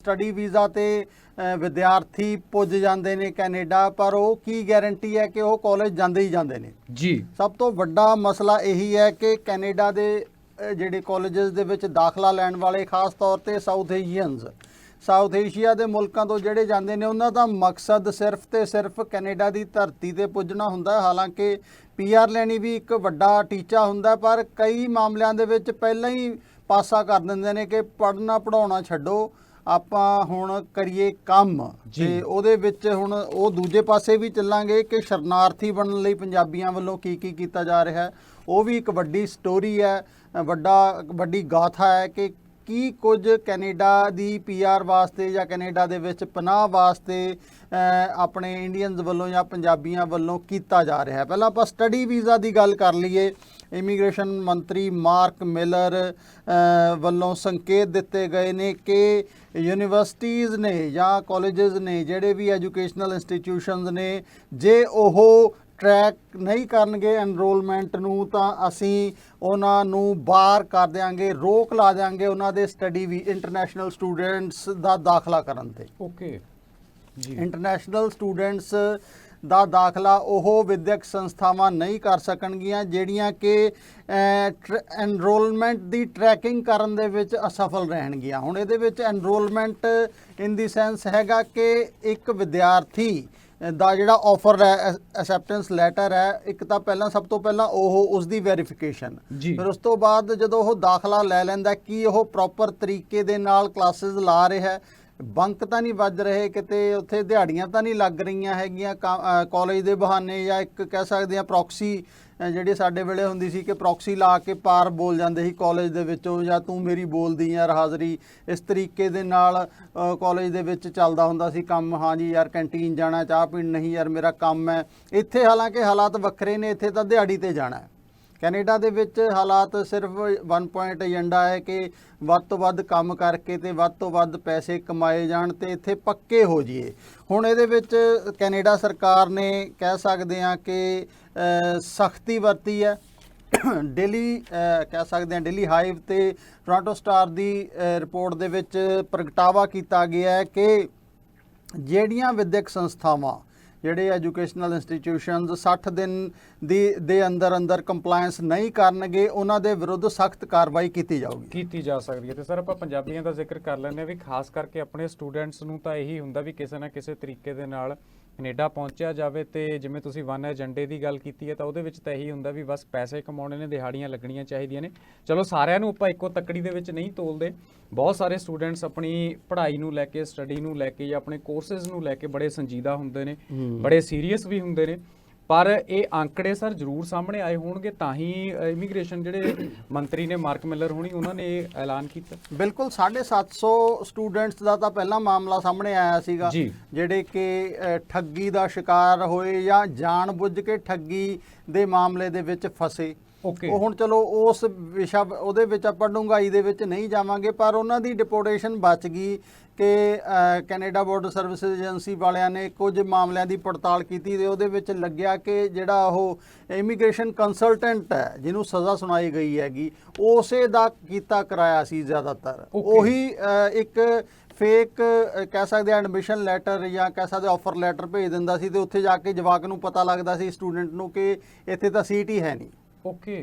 Study visa ਤੇ ਵਿਦਿਆਰਥੀ ਪੁੱਜ ਜਾਂਦੇ ਨੇ ਕੈਨੇਡਾ ਪਰ ਉਹ ਕੀ ਗਾਰੰਟੀ ਹੈ ਕਿ ਉਹ ਕਾਲਜ ਜਾਂਦੇ ਹੀ ਜਾਂਦੇ ਨੇ? ਜੀ। ਸਭ ਤੋਂ ਵੱਡਾ ਮਸਲਾ ਇਹੀ ਹੈ ਕਿ ਕੈਨੇਡਾ ਦੇ ਜਿਹੜੇ ਕਾਲਜਸ ਦੇ ਵਿੱਚ ਦਾਖਲਾ ਲੈਣ ਵਾਲੇ ਖਾਸ ਤੌਰ ਤੇ ਸਾਊਥ ਏਸ਼ੀਅਨਸ ਸਾਊਥ ਏਸ਼ੀਆ ਦੇ ਮੁਲਕਾਂ ਤੋਂ ਜਿਹੜੇ ਜਾਂਦੇ ਨੇ ਉਹਨਾਂ ਦਾ ਮਕਸਦ ਸਿਰਫ ਤੇ ਸਿਰਫ ਕੈਨੇਡਾ ਦੀ ਧਰਤੀ ਤੇ ਪੁੱਜਣਾ ਹੁੰਦਾ ਹੈ। ਹਾਲਾਂਕਿ ਪੀਆਰ ਲੈਣੀ ਵੀ ਇੱਕ ਵੱਡਾ ਟੀਚਾ ਹੁੰਦਾ ਪਰ ਕਈ ਮਾਮਲਿਆਂ ਦੇ ਵਿੱਚ ਪਹਿਲਾਂ ਹੀ ਪਾਸਾ ਕਰ ਦਿੰਦੇ ਨੇ ਕਿ ਪੜ੍ਹਨਾ ਪੜਾਉਣਾ ਛੱਡੋ। ਆਪਾਂ ਹੁਣ ਕਰੀਏ ਕੰਮ। ਤੇ ਉਹਦੇ ਵਿੱਚ ਹੁਣ ਉਹ ਦੂਜੇ ਪਾਸੇ ਵੀ ਚੱਲਾਂਗੇ ਕਿ ਸ਼ਰਨਾਰਥੀ ਬਣਨ ਲਈ ਪੰਜਾਬੀਆਂ ਵੱਲੋਂ ਕੀ ਕੀ ਕੀਤਾ ਜਾ ਰਿਹਾ ਹੈ ਉਹ ਵੀ ਇੱਕ ਵੱਡੀ ਸਟੋਰੀ ਹੈ ਵੱਡਾ ਵੱਡੀ ਗਾਥਾ ਹੈ ਕਿ ਕੀ ਕੁਝ ਕੈਨੇਡਾ ਦੀ ਪੀਆਰ ਵਾਸਤੇ ਜਾਂ ਕੈਨੇਡਾ ਦੇ ਵਿੱਚ ਪਨਾਹ ਵਾਸਤੇ ਆਪਣੇ ਇੰਡੀਅਨਸ ਵੱਲੋਂ ਜਾਂ ਪੰਜਾਬੀਆਂ ਵੱਲੋਂ ਕੀਤਾ ਜਾ ਰਿਹਾ ਹੈ? ਪਹਿਲਾਂ ਆਪਾਂ ਸਟੱਡੀ ਵੀਜ਼ਾ ਦੀ ਗੱਲ ਕਰ ਲਈਏ। ਇਮੀਗ੍ਰੇਸ਼ਨ ਮੰਤਰੀ ਮਾਰਕ ਮਿਲਰ ਵੱਲੋਂ ਸੰਕੇਤ ਦਿੱਤੇ ਗਏ ਨੇ ਕਿ ਯੂਨੀਵਰਸਿਟੀਆਂ ਨੇ ਜਾਂ ਕਾਲਜਸ ਨੇ, ਜਿਹੜੇ ਵੀ ਐਜੂਕੇਸ਼ਨਲ ਇੰਸਟੀਟਿਊਸ਼ਨਸ ਨੇ, ਜੇ ਉਹ ਟਰੈਕ ਨਹੀਂ ਕਰਨਗੇ ਐਨਰੋਲਮੈਂਟ ਨੂੰ ਤਾਂ ਅਸੀਂ ਉਹਨਾਂ ਨੂੰ ਬਾਹਰ ਕਰ ਦਿਆਂਗੇ ਰੋਕ ਲਾ ਦਿਆਂਗੇ ਉਹਨਾਂ ਦੇ ਸਟੱਡੀ ਵੀ ਇੰਟਰਨੈਸ਼ਨਲ ਸਟੂਡੈਂਟਸ ਦਾ ਦਾਖਲਾ ਕਰਨ ਤੇ। ਓਕੇ। ਜੀ। ਇੰਟਰਨੈਸ਼ਨਲ ਸਟੂਡੈਂਟਸ ਦਾ ਦਾਖਲਾ ਉਹ ਵਿਦਿਅਕ ਸੰਸਥਾਵਾਂ ਨਹੀਂ ਕਰ ਸਕਣਗੀਆਂ ਜਿਹੜੀਆਂ ਕਿ ਐਨਰੋਲਮੈਂਟ ਦੀ ਟਰੈਕਿੰਗ ਕਰਨ ਦੇ ਵਿੱਚ ਅਸਫਲ ਰਹਿਣਗੀਆਂ। ਹੁਣ ਇਹਦੇ ਵਿੱਚ ਐਨਰੋਲਮੈਂਟ ਇਨ ਦੀ ਸੈਂਸ ਹੈਗਾ ਕਿ ਇੱਕ ਵਿਦਿਆਰਥੀ ਦਾ ਜਿਹੜਾ ਆਫਰ ਹੈ ਐਕਸੈਪਟੈਂਸ ਲੈਟਰ ਹੈ ਇੱਕ ਤਾਂ ਪਹਿਲਾਂ ਸਭ ਤੋਂ ਪਹਿਲਾਂ ਉਹ ਉਸ ਦੀ ਵੈਰੀਫਿਕੇਸ਼ਨ। ਫਿਰ ਉਸ ਤੋਂ ਬਾਅਦ ਜਦੋਂ ਉਹ ਦਾਖਲਾ ਲੈ ਲੈਂਦਾ ਕੀ ਉਹ ਪ੍ਰੋਪਰ ਤਰੀਕੇ ਦੇ ਨਾਲ ਕਲਾਸਿਸ ਲਾ ਰਿਹਾ ਹੈ ਬੰਕ ਤਾਂ ਨਹੀਂ ਵੱਜ ਰਹੇ ਕਿਤੇ, ਉੱਥੇ ਦਿਹਾੜੀਆਂ ਤਾਂ ਨਹੀਂ ਲੱਗ ਰਹੀਆਂ ਹੈਗੀਆਂ ਕਾਲਜ ਦੇ ਬਹਾਨੇ ਜਾਂ ਇੱਕ ਕਹਿ ਸਕਦੇ ਆ ਪ੍ਰੋਕਸੀ ਜਿਹੜੀ ਸਾਡੇ ਵੇਲੇ ਹੁੰਦੀ ਸੀ ਕਿ ਪ੍ਰੋਕਸੀ ਲਾ ਕੇ ਪਾਰ ਬੋਲ ਜਾਂਦੇ ਸੀ ਕਾਲਜ ਦੇ ਵਿੱਚੋਂ ਜਾਂ ਤੂੰ ਮੇਰੀ ਬੋਲਦੀ ਯਾਰ ਹਾਜ਼ਰੀ, ਇਸ ਤਰੀਕੇ ਦੇ ਨਾਲ ਕਾਲਜ ਦੇ ਵਿੱਚ ਚੱਲਦਾ ਹੁੰਦਾ ਸੀ ਕੰਮ ਹਾਂਜੀ ਯਾਰ ਕੈਂਟੀਨ ਜਾਣਾ, ਚਾਹ ਪੀਣ ਨਹੀਂ ਯਾਰ ਮੇਰਾ ਕੰਮ ਹੈ, ਇੱਥੇ ਹਾਲਾਂਕਿ ਹਾਲਾਤ ਵੱਖਰੇ ਨੇ, ਇੱਥੇ ਤਾਂ ਦਿਹਾੜੀ ਤੇ ਜਾਣਾ ਕੈਨੇਡਾ ਦੇ ਵਿੱਚ ਹਾਲਾਤ ਸਿਰਫ ਵਨ ਪੁਆਇੰਟ ਏਜੰਡਾ ਹੈ ਕਿ ਵੱਧ ਤੋਂ ਵੱਧ ਕੰਮ ਕਰਕੇ ਤੇ ਵੱਧ ਤੋਂ ਵੱਧ ਪੈਸੇ ਕਮਾਏ ਜਾਣ ਤੇ ਇੱਥੇ ਪੱਕੇ ਹੋ ਜਾਈਏ। ਹੁਣ ਇਹਦੇ ਵਿੱਚ ਕੈਨੇਡਾ ਸਰਕਾਰ ਨੇ ਕਹਿ ਸਕਦੇ ਹਾਂ ਕਿ ਸਖਤੀ ਵਰਤੀ ਹੈ। ਡੇਲੀ ਕਹਿ ਸਕਦੇ ਹਾਂ ਡੇਲੀ ਹਾਈਵ ਤੇ ਟੋਰਾਂਟੋ ਸਟਾਰ ਦੀ ਰਿਪੋਰਟ ਦੇ ਵਿੱਚ ਪ੍ਰਗਟਾਵਾ ਕੀਤਾ ਗਿਆ ਹੈ ਕਿ ਜਿਹੜੀਆਂ ਵਿਦਿਅਕ ਸੰਸਥਾਵਾਂ ਜਿਹੜੇ ਐਜੂਕੇਸ਼ਨਲ ਇੰਸਟੀਟਿਊਸ਼ਨਸ 60 ਦਿਨ ਦੀ, ਦੇ ਅੰਦਰ ਅੰਦਰ ਕੰਪਲਾਈਂਸ ਨਹੀਂ ਕਰਨਗੇ, ਉਹਨਾਂ ਦੇ ਵਿਰੁੱਧ ਸਖਤ ਕਾਰਵਾਈ ਕੀਤੀ ਜਾਊਗੀ। ਕੀਤੀ ਜਾ ਸਕਦੀ ਹੈ ਤੇ ਸਰ ਆਪਾਂ ਪੰਜਾਬੀਆਂ ਦਾ ਜ਼ਿਕਰ ਕਰ ਲੈਂਦੇ ਹਾਂ ਵੀ ਖਾਸ ਕਰਕੇ ਆਪਣੇ ਸਟੂਡੈਂਟਸ ਨੂੰ ਤਾਂ ਇਹੀ ਹੁੰਦਾ ਵੀ ਕਿਸੇ ਨਾ ਕਿਸੇ ਤਰੀਕੇ ਦੇ ਨਾਲ ਕੈਨੇਡਾ ਪਹੁੰਚਿਆ ਜਾਵੇ ਤੇ ਜਿਵੇਂ ਤੁਸੀਂ ਵਨ ਏਜੰਡੇ ਦੀ ਗੱਲ ਕੀਤੀ ਹੈ ਤਾਂ ਉਹਦੇ ਵਿੱਚ ਤਾਂ ਇਹੀ ਹੁੰਦਾ ਵੀ ਬਸ ਪੈਸੇ ਕਮਾਉਣੇ ਨੇ ਦਿਹਾੜੀਆਂ ਲੱਗਣੀਆਂ ਚਾਹੀਦੀਆਂ ਨੇ। ਚਲੋ ਸਾਰਿਆਂ ਨੂੰ ਆਪਾਂ ਇੱਕੋ ਤੱਕੜੀ ਦੇ ਵਿੱਚ ਨਹੀਂ ਤੋਲਦੇ। ਬਹੁਤ ਸਾਰੇ ਸਟੂਡੈਂਟਸ ਆਪਣੀ ਪੜ੍ਹਾਈ ਨੂੰ ਲੈ ਕੇ ਸਟੱਡੀ ਨੂੰ ਲੈ ਕੇ ਜਾਂ ਆਪਣੇ ਕੋਰਸਸ ਨੂੰ ਲੈ ਕੇ ਬੜੇ ਸੰਜੀਦਾ ਹੁੰਦੇ ਨੇ ਬੜੇ ਸੀਰੀਅਸ ਵੀ ਹੁੰਦੇ ਨੇ। ਪਰ ਇਹ ਅੰਕੜੇ ਸਰ ਜ਼ਰੂਰ ਸਾਹਮਣੇ ਆਏ ਹੋਣਗੇ ਤਾਂ ਹੀ ਇਮੀਗ੍ਰੇਸ਼ਨ ਜਿਹੜੇ ਮੰਤਰੀ ਨੇ ਮਾਰਕ ਮਿਲਰ ਹੋਣੀ ਉਹਨਾਂ ਨੇ ਇਹ ਐਲਾਨ ਕੀਤਾ ਬਿਲਕੁਲ 750 ਸਟੂਡੈਂਟਸ ਦਾ ਤਾਂ ਪਹਿਲਾ ਮਾਮਲਾ ਸਾਹਮਣੇ ਆਇਆ ਸੀਗਾ। ਜਿਹੜੇ ਕਿ ਠੱਗੀ ਦਾ ਸ਼ਿਕਾਰ ਹੋਏ ਜਾਂ ਜਾਣਬੁੱਝ ਕੇ ਠੱਗੀ ਦੇ ਮਾਮਲੇ ਦੇ ਵਿੱਚ ਫਸੇ ਓਕੇ ਉਹ ਹੁਣ ਚਲੋ ਉਸ ਵਿਸ਼ਾ ਉਹਦੇ ਵਿੱਚ ਆਪਾਂ ਡੂੰਘਾਈ ਦੇ ਵਿੱਚ ਨਹੀਂ ਜਾਵਾਂਗੇ ਪਰ ਉਹਨਾਂ ਦੀ ਡਿਪੋਰਟੇਸ਼ਨ ਬਚ ਗਈ ਕਿ ਕੈਨੇਡਾ ਬਾਰਡਰ ਸਰਵਿਸਿਜ਼ ਏਜੰਸੀ ਵਾਲਿਆਂ ਨੇ ਕੁਝ ਮਾਮਲਿਆਂ ਦੀ ਪੜਤਾਲ ਕੀਤੀ ਤੇ ਉਹਦੇ ਵਿੱਚ ਲੱਗਿਆ ਕਿ ਜਿਹੜਾ ਉਹ ਇਮੀਗ੍ਰੇਸ਼ਨ ਕੰਸਲਟੈਂਟ ਹੈ ਜਿਹਨੂੰ ਸਜ਼ਾ ਸੁਣਾਈ ਗਈ ਹੈਗੀ ਉਸੇ ਦਾ ਕੀਤਾ ਕਰਾਇਆ ਸੀ ਜ਼ਿਆਦਾਤਰ. ਉਹੀ ਇੱਕ ਫੇਕ ਕਹਿ ਸਕਦੇ ਆ ਐਡਮਿਸ਼ਨ ਲੈਟਰ ਜਾਂ ਕਹਿ ਸਕਦੇ ਆਫਰ ਲੈਟਰ ਭੇਜ ਦਿੰਦਾ ਸੀ ਤੇ ਉੱਥੇ ਜਾ ਕੇ ਜਵਾਕ ਨੂੰ ਪਤਾ ਲੱਗਦਾ ਸੀ ਸਟੂਡੈਂਟ ਨੂੰ ਕਿ ਇੱਥੇ ਤਾਂ ਸੀਟ ਹੀ ਹੈ ਨਹੀਂ। ਓਕੇ